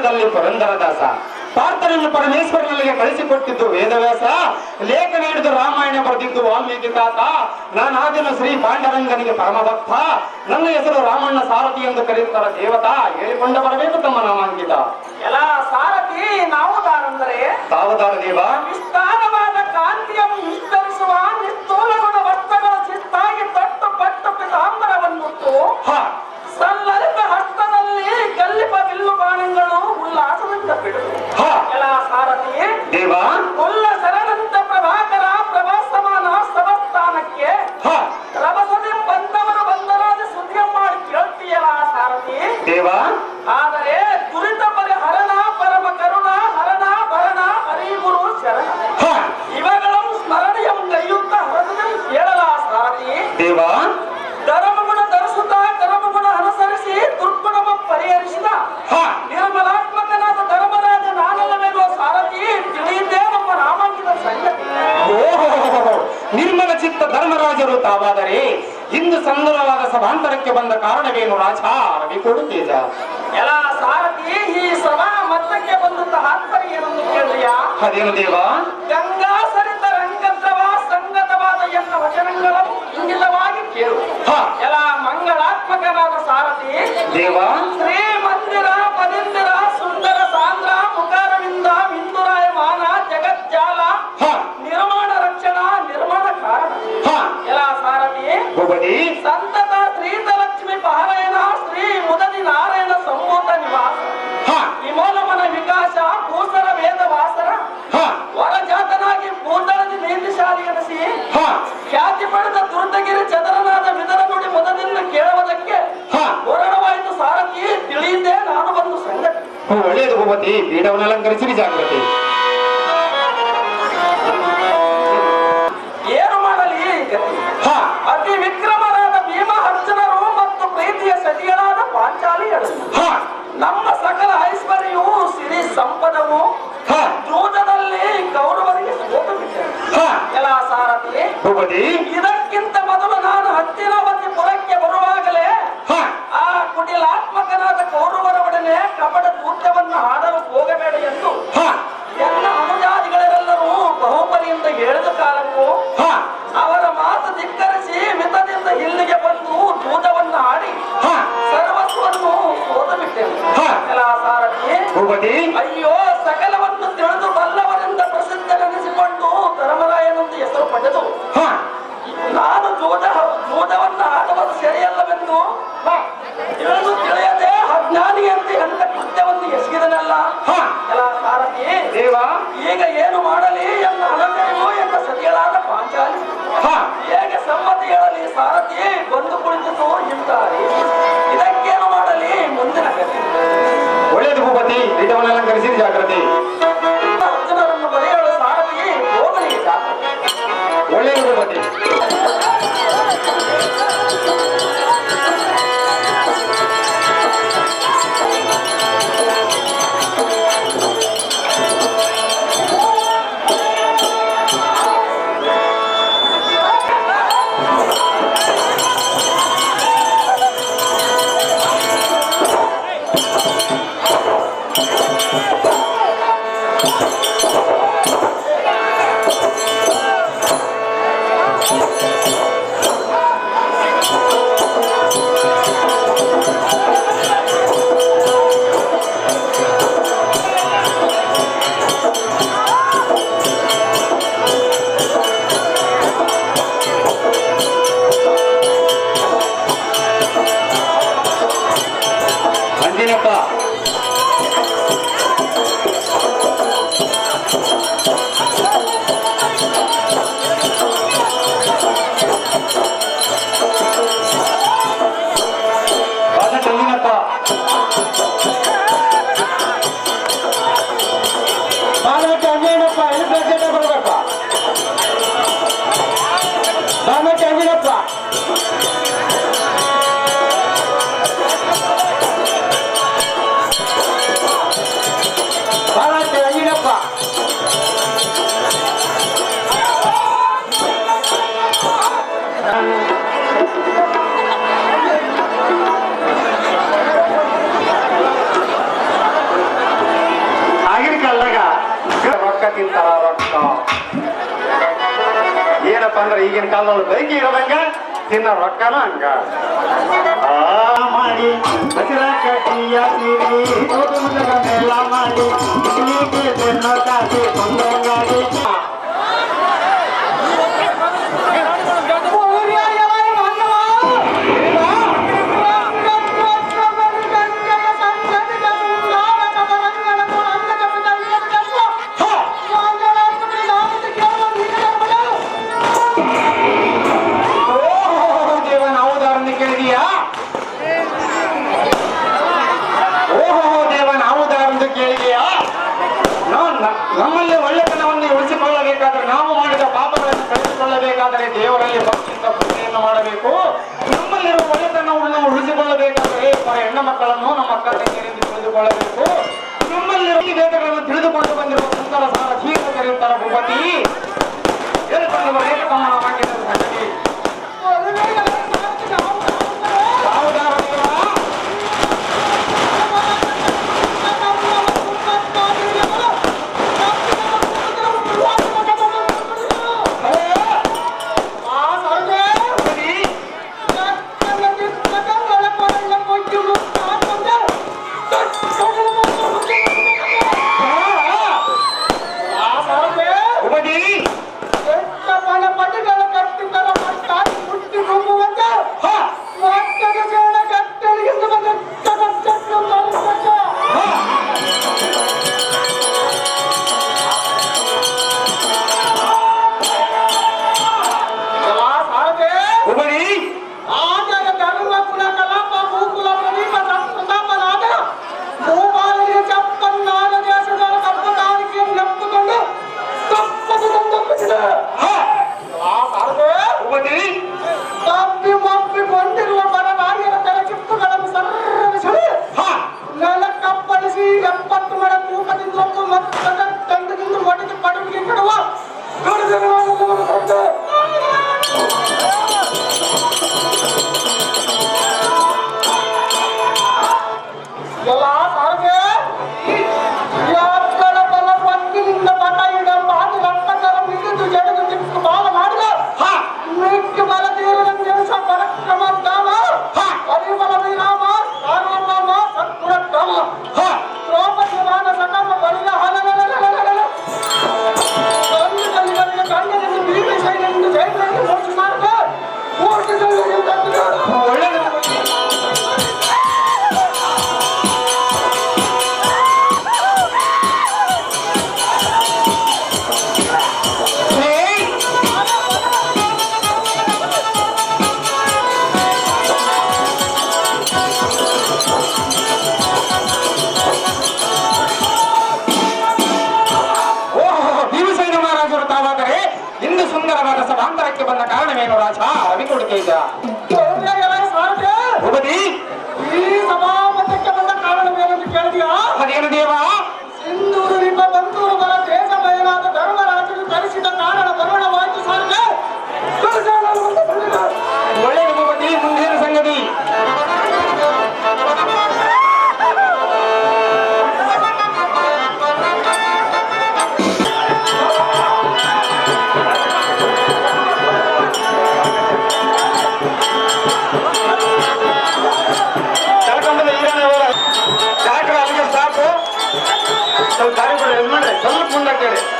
ವೇದದಲ್ಲಿ ಪುರಂದರದಾಸ. ಪಾರ್ಥನನ್ನು ಪರಮೇಶ್ವರನಿಗೆ ಕಳಿಸಿಕೊಟ್ಟಿದ್ದು ವೇದವ್ಯಾಸ. ಲೇಖನ ಹಿಡಿದು ರಾಮಾಯಣ ಬರೆದಿದ್ದು ವಾಲ್ಮೀಕಿ ತಾತ ನಾನಾದಿನ ಶ್ರೀ ಪಾಂಡರಂಗನಿಗೆ ಪರಮ ಭಕ್ತ ನನ್ನ ಹೆಸರು ರಾಮಣ್ಣ ಸಾರಥಿ ಎಂದು ಕರೆಯುತ್ತಾರೆ ದೇವತಾ. ಹೇಳಿಕೊಂಡ ಬರಬೇಕು ತಮ್ಮ ನಾಮಾಂಕಿತ. ಎಲ್ಲ ಸಾರಥಿ ನಾವು ದಾರಂದರೆ ತಾವದಾರ ದೇವ. ವಿಸ್ತಾರವಾದ ಕಾಂತಿಯನ್ನು ವಿಸ್ತರಿಸುವ ನಿಸ್ತೂಲಗುಣ ವರ್ತಗಳ ಚಿತ್ತಾಗಿ ತಟ್ಟು ಪಟ್ಟು ಪಿತಾಂಬರವನ್ನು ಸಲ್ಲರಿತ దేవా. ನಿರ್ಮಲ ಚಿತ್ತ ಧರ್ಮರಾಜರು ತಾವಾದರೆ ಇಂದು ಸುಂದರವಾದ ಸಭಾಂತರಕ್ಕೆ ಬಂದ ಕಾರಣವೇನು ರಾಜ? ರವಿ ಕೊಡುತ್ತೇಜ ತೇಜ. ಎಲ್ಲ ಸಾರಥಿ ಈ ಸಭಾ ಮತ್ತಕ್ಕೆ ಬಂದಂತಹ ತಾತ್ಪರ್ಯ ಏನನ್ನು ಕೇಳಿಯಾ ಅದೇನು ದೇವ? ಗಂಗಾ ಸರಿತ ರಂಗದ್ರವ ಸಂಗತವಾದ ಎಲ್ಲ ವಚನಗಳನ್ನು ಇಂಗಿತವಾಗಿ ಕೇಳು. ಹ. ಎಲ್ಲ ಮಂಗಳಾತ್ಮಕನಾದ ಸಾರಥಿ ದೇವ? ಶ್ರೀ ಮಂದಿರ ಭೂಪತಿ ಪೀಠವನ್ನು ಅಲಂಕರಿಸಿರಿ ಜಾಗೃತಿ ಏನು ಮಾಡಲಿ? ಅತಿ ವಿಕ್ರಮರಾದ ಭೀಮ ಅರ್ಜುನರು ಮತ್ತು ಪ್ರೀತಿಯ ಸತಿಗಳಾದ ಪಾಂಚಾಲಿಯರು ಹ. ನಮ್ಮ ಸಕಲ ಐಶ್ವರ್ಯವು ಸಿರಿ ಸಂಪದವು. ಹಾ. ಜೂಜದಲ್ಲಿ ಕೌರವರಿಗೆ ಸೋತು ಬಿಟ್ಟರು ಎಲ್ಲ ಸಾರಥಿ ಇದಕ್ಕಿಂತ ಮೊದಲು ನಾನು ಹತ್ತಿರವತಿ ದೇವ ಈಗ ಏನು ಮಾಡಲಿ ಎಂದ ಅನಂತರಿಗೂ ಎನ್ನ ಸತಿಗಳಾದ ಪಾಂಚಾಲಿ. ಹೇಗೆ ಸಮ್ಮತಿ ಹೇಳಲಿ ಸಾರಥಿ ಬಂದು ಕುಳಿತು ಹಿಂತಾರಿ ಇದಕ್ಕೇನು ಮಾಡಲಿ ಮುಂದಿನ ಗತಿ. ಒಳ್ಳೆಯದು ಭೂಪತಿ ಪೀಠವನ್ನು ಅಲಂಕರಿಸಿರಿ ಜಾಗೃತಿ ಈಗಿನ ಕಾಲದಲ್ಲಿ ಬೈಕ್ ಇರೋದಂಗ ತಿನ್ನ ರೊಕ್ಕನ ಹಂಗ. ಮಾಡಿ ಹಸಿರ ಕಟ್ಟಿಯ ಮಾಡಿ ತಿನ್ನೋ ಮಾಡಬೇಕು. ನಮ್ಮಲ್ಲಿರುವ ಮನೆತನವನ್ನು ಉಳಿಸಿಕೊಳ್ಳಬೇಕಾದರೆ ಅವರ ಹೆಣ್ಣು ಮಕ್ಕಳನ್ನು ನಮ್ಮ ಅಕ್ಕ ತಂಗಿಯರಿಂದ ತಿಳಿದುಕೊಳ್ಳಬೇಕು ನಮ್ಮಲ್ಲಿರುವ ವೇದಗಳನ್ನು ತಿಳಿದುಕೊಂಡು ಬಂದಿರುವ ಸುಂದರ ಸಾರ ಹೀಗೆ ಭೂಪತಿ. ಭೂಪತಿ ಹೇಳ್ಕೊಂಡು day বলা থাকবে ಕೊಡ್ತಿದ್ದ ಈ ಸಮಾಪತಕ್ಕೆ ಬಂದ ಕಾರಣ ಬೇರೆ ಕೇಳಿದ್ಯಾ ಅದೇನು ದೇವಾ ಅಂತೇಳಿ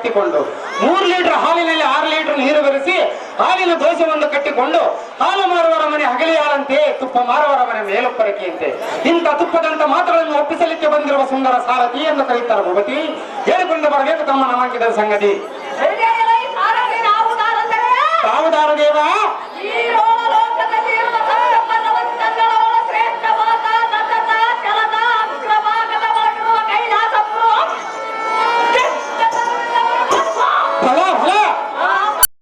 ಕಟ್ಟಿಕೊಂಡು ಮೂರು ಲೀಟರ್ ಹಾಲಿನಲ್ಲಿ ಆರು ಲೀಟರ್ ನೀರು ಬೆರೆಸಿ ಹಾಲಿನ ದೋಷವನ್ನು ಕಟ್ಟಿಕೊಂಡು ಹಾಲು ಮಾರುವರ ಮನೆ ಹಗಲಿಯಾಳಂತೆ ತುಪ್ಪ ಮಾರುವರ ಮನೆ ಮೇಲುಪ್ಪರಕೆಯಂತೆ. ಇಂಥ ತುಪ್ಪದಂತ ಮಾತುಗಳನ್ನು ಒಪ್ಪಿಸಲಿಕ್ಕೆ ಬಂದಿರುವ ಸುಂದರ ಸಾರಥಿ ಎಂದು ಕರೀತಾರೆ ಭಗವತಿ ಹೇಳಿಕೊಂಡು ಬರಬೇಕು ತಮ್ಮ ನಮಗಿದ ಸಂಗತಿ. ತಾವುದಾರ ದೇವ